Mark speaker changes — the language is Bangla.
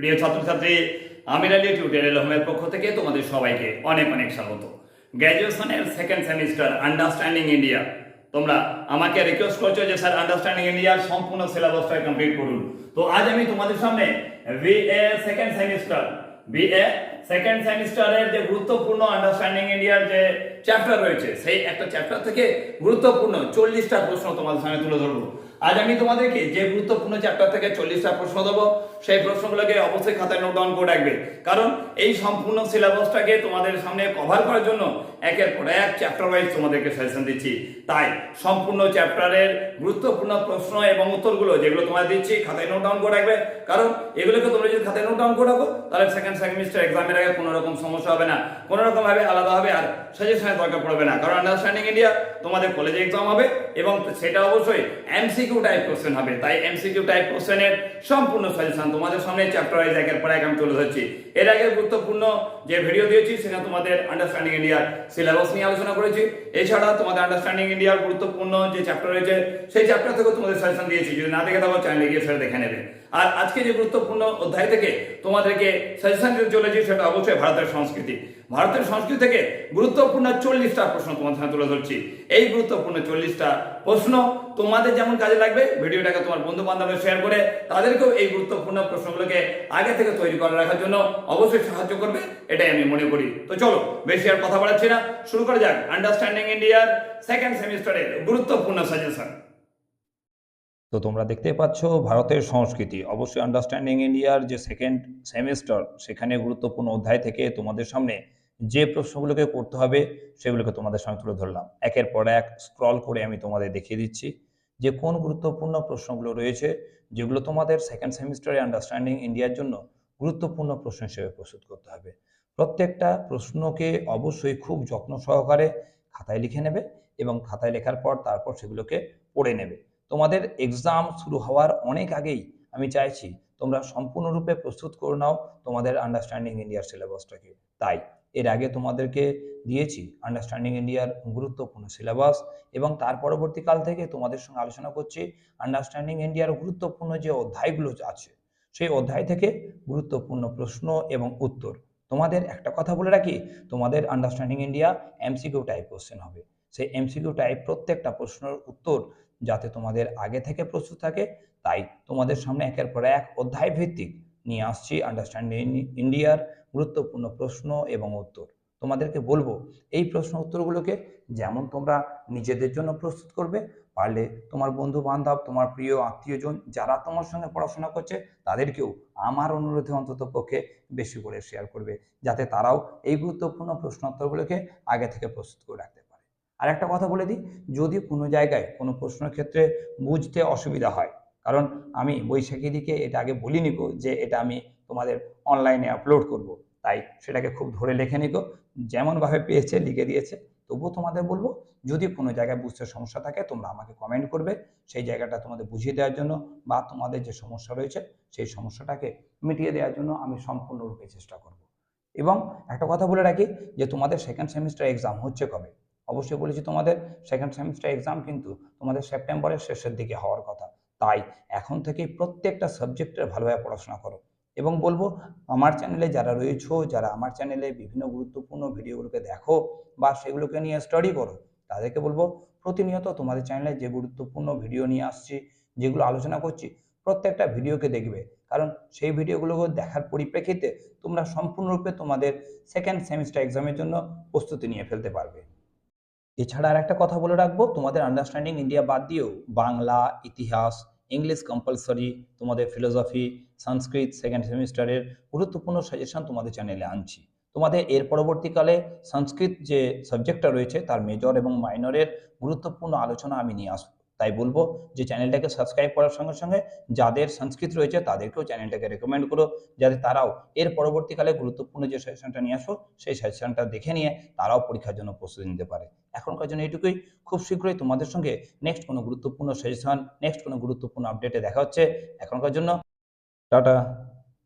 Speaker 1: প্রিয় ছাত্রছাত্রী, আমির আলী টিউটোরিয়াল হোমের পক্ষ থেকে তোমাদের সবাইকে অনেক অনেক স্বাগত। গ্র্যাজুয়েশনের সেকেন্ড সেমিস্টার আন্ডারস্ট্যান্ডিং ইন্ডিয়া তোমরা আমাকে রিকোয়েস্ট করছ যে, স্যার আন্ডারস্ট্যান্ডিং ইন্ডিয়ার সম্পূর্ণ সিলেবাসটা কমপ্লিট করুন। তো আজ আমি তোমাদের সামনে BA second semester BA second সেমিস্টারের যে গুরুত্বপূর্ণ আন্ডারস্ট্যান্ডিং ইন্ডিয়ার যে চ্যাপ্টার রয়েছে, সেই একটা চ্যাপ্টার থেকে গুরুত্বপূর্ণ চল্লিশটা প্রশ্ন তোমাদের সামনে তুলে ধরবো। আজ আমি তোমাদেরকে যে গুরুত্বপূর্ণ চ্যাপ্টার থেকে চল্লিশটা প্রশ্ন দেবো, সেই প্রশ্নগুলোকে অবশ্যই খাতায় নোট ডাউন করে রাখবে। কারণ এই সম্পূর্ণ সিলেবাসটাকে তোমাদের সামনে কভার করার জন্য একের পর এক চ্যাপ্টার ওয়াইজ তোমাদেরকে সাজেশন দিচ্ছি। তাই সম্পূর্ণ চ্যাপ্টারের গুরুত্বপূর্ণ প্রশ্ন এবং উত্তরগুলো যেগুলো তোমাদের দিচ্ছি, খাতায় নোট ডাউন করে রাখবে। কারণ এগুলোকে তোমরা খাতায় নোট ডাউন করে রাখো, তাহলে সেকেন্ড সেমিস্টার এক্সামের আগে কোনো রকম সমস্যা হবে না, কোনো রকম ভাবে আলাদা হবে আর সাজেশনের দরকার পড়বে না। কারণ আন্ডারস্ট্যান্ডিং ইন্ডিয়া তোমাদের কলেজে এক্সাম হবে এবং সেটা অবশ্যই এমসিকিউ টাইপ কোশ্চেন হবে। তাই এমসিকিউ টাইপ কোশ্চেনের সম্পূর্ণ সাজেশন তোমাদের সামনে চ্যাপ্টার ওয়াইজ একের পর এক আমি তুলে ধরছি এর আগে গুরুত্বপূর্ণ যে ভিডিও দিয়েছি সেখানে তোমাদের আন্ডারস্ট্যান্ডিং ইন্ডিয়ার সিলেবাস নিয়ে আলোচনা করেছি। এছাড়া তোমাদের আন্ডারস্ট্যান্ডিং ইন্ডিয়ার গুরুত্বপূর্ণ যে চ্যাপ্টার রয়েছে, সেই চ্যাপ্টার থেকেও তোমাদের সাজেশন দিয়েছি। যদি না দেখে থাকো চ্যানেলে গিয়ে সেটা দেখে নেবে। আর আজকে যে গুরুত্বপূর্ণ অধ্যায় থেকে তোমাদেরকে সাজেশন দিতে চলেছি, সেটা অবশ্যই ভারতের সংস্কৃতি। ভারতের সংস্কৃতি থেকে গুরুত্বপূর্ণ চল্লিশটা প্রশ্ন তোমাদের সামনে তুলে ধরছি। এই গুরুত্বপূর্ণ চল্লিশটা প্রশ্ন তোমাদের যেমন কাজে লাগবে, ভিডিওটাকে তোমার বন্ধু বান্ধবের শেয়ার করে তাদেরকেও এই গুরুত্বপূর্ণ প্রশ্নগুলোকে আগে থেকে তৈরি করে রাখার জন্য অবশ্যই সাহায্য করবে, এটাই আমি মনে করি। তো চলো, বেশি আর কথা বাড়াচ্ছি না। শুরু করা যাক। আন্ডারস্ট্যান্ডিং ইন্ডিয়ার সেকেন্ড সেমিস্টারের গুরুত্বপূর্ণ সাজেশন
Speaker 2: তো তোমরা দেখতে পাচ্ছ ভারতের সংস্কৃতি। অবশ্যই আন্ডারস্ট্যান্ডিং ইন্ডিয়ার যে সেকেন্ড সেমিস্টার সেখানে গুরুত্বপূর্ণ অধ্যায় থেকে তোমাদের সামনে যে প্রশ্নগুলোকে করতে হবে, সেগুলোকে তোমাদের সামনে তুলে ধরলাম। একের পর এক স্ক্রল করে আমি তোমাদের দেখিয়ে দিচ্ছি যে কোন গুরুত্বপূর্ণ প্রশ্নগুলো রয়েছে, যেগুলো তোমাদের সেকেন্ড সেমিস্টারে আন্ডারস্ট্যান্ডিং ইন্ডিয়ার জন্য গুরুত্বপূর্ণ প্রশ্ন হিসেবে প্রস্তুত করতে হবে। প্রত্যেকটা প্রশ্নকে অবশ্যই খুব যত্ন সহকারে খাতায় লিখে নেবে এবং খাতায় লেখার পর তারপর সেগুলোকে পড়ে নেবে। তোমাদের এক্সাম শুরু হওয়ার অনেক আগেই আমি চাইছি তোমরা সম্পূর্ণরূপে প্রস্তুত করে নাও তোমাদের আন্ডারস্ট্যান্ডিং ইন্ডিয়ার সিলেবাসটাকে তাই এর আগে তোমাদেরকে দিয়েছি আন্ডারস্ট্যান্ডিং ইন্ডিয়ার গুরুত্বপূর্ণ সিলেবাস এবং তার পরবর্তীকাল থেকে তোমাদের সঙ্গে আলোচনা করছি আন্ডারস্ট্যান্ডিং ইন্ডিয়ার গুরুত্বপূর্ণ যে অধ্যায়গুলো আছে, সেই অধ্যায় থেকে গুরুত্বপূর্ণ প্রশ্ন এবং উত্তর। তোমাদের একটা কথা বলে রাখি, তোমাদের understanding India MCQ type question হবে। সেই এমসিকিউ টাইপ প্রত্যেকটা প্রশ্নের উত্তর যাতে তোমাদের আগে থেকে প্রস্তুত থাকে, তাই তোমাদের সামনে একের পর এক অধ্যায় ভিত্তিক নিয়ে আসছি আন্ডারস্ট্যান্ডিং ইন্ডিয়ার গুরুত্বপূর্ণ প্রশ্ন এবং উত্তর। তোমাদেরকে বলব, এই প্রশ্ন উত্তরগুলোকে যেমন তোমরা নিজেদের জন্য প্রস্তুত করবে, পারলে তোমার বন্ধু বান্ধব তোমার প্রিয় আত্মীয়জন যারা তোমার সঙ্গে পড়াশোনা করছে, তাদেরকেও আমার অনুরোধে অন্তত পক্ষে বেশি করে শেয়ার করবে, যাতে তারাও এই গুরুত্বপূর্ণ প্রশ্ন উত্তরগুলোকে আগে থেকে প্রস্তুত করে রাখতে আর একটা কথা বলে দিই, যদি কোনো জায়গায় কোনো প্রশ্নের ক্ষেত্রে বুঝতে অসুবিধা হয়, কারণ আমি বৈশাখী দিকে এটা আগে বলিনি গো যে এটা আমি তোমাদের অনলাইনে আপলোড করব, তাই সেটাকে খুব ধরে লিখে নিগো যেমনভাবে পেয়েছে লিখে দিয়েছে, তবুও তোমাদের বলব, যদি কোনো জায়গায় বুঝতে সমস্যা থাকে, তোমরা আমাকে কমেন্ট করবে, সেই জায়গাটা তোমাদের বুঝিয়ে দেওয়ার জন্য বা তোমাদের যে সমস্যা রয়েছে, সেই সমস্যাটাকে মিটিয়ে দেওয়ার জন্য আমি সম্পূর্ণরূপে চেষ্টা করব। এবং একটা কথা বলে রাখি যে তোমাদের সেকেন্ড সেমিস্টার এক্সাম হচ্ছে কবে? অবশ্যই বলেছি তোমাদের সেকেন্ড সেমিস্টার এক্সাম কিন্তু তোমাদের সেপ্টেম্বরের শেষের দিকে হওয়ার কথা। তাই এখন থেকেই প্রত্যেকটা সাবজেক্টের ভালোভাবে পড়াশোনা করো। এবং বলব, আমার চ্যানেলে যারা রয়েছো, যারা আমার চ্যানেলে বিভিন্ন গুরুত্বপূর্ণ ভিডিওগুলোকে দেখো বা সেগুলোকে নিয়ে স্টাডি করো, তাদেরকে বলব, প্রতিনিয়ত তোমাদের চ্যানেলে যে গুরুত্বপূর্ণ ভিডিও নিয়ে আসছি, যেগুলো আলোচনা করছি, প্রত্যেকটা ভিডিওকে দেখবে। কারণ সেই ভিডিওগুলো দেখার পরিপ্রেক্ষিতে তোমরা সম্পূর্ণরূপে তোমাদের সেকেন্ড সেমিস্টার এক্সামের জন্য প্রস্তুতি নিয়ে ফেলতে পারবে। এছাড়া আর একটা কথা বলে রাখব, তোমাদের আন্ডারস্ট্যান্ডিং ইন্ডিয়া বাদ দিয়েও বাংলা, ইতিহাস ইংলিশ কম্পালসারি তোমাদের ফিলোসফি সংস্কৃত সেকেন্ড সেমিস্টারের গুরুত্বপূর্ণ সাজেশন তোমাদের চ্যানেলে আনছি। তোমাদের এর পরবর্তীকালে সংস্কৃত যে সাবজেক্টটা রয়েছে, তার মেজর এবং মাইনরের গুরুত্বপূর্ণ আলোচনা আমি নিয়ে আসব। তাই বলব যে চ্যানেলটাকে সাবস্ক্রাইব করার সঙ্গে সঙ্গে যাদের সংস্কৃত রয়েছে তাদেরকেও চ্যানেলটাকে রেকমেন্ড করো, যাতে তারাও এর পরবর্তীকালে গুরুত্বপূর্ণ যে সাজেশনটা নিয়ে আসো সেই সাজেশনটা দেখে নিয়ে তারাও পরীক্ষার জন্য প্রস্তুতি নিতে পারে। এখনকার জন্য এইটুকুই। খুব শীঘ্রই তোমাদের সঙ্গে নেক্সট কোনো গুরুত্বপূর্ণ সাজেশন নেক্সট কোনো গুরুত্বপূর্ণ আপডেটে দেখা হচ্ছে। এখনকার জন্য, টাটা।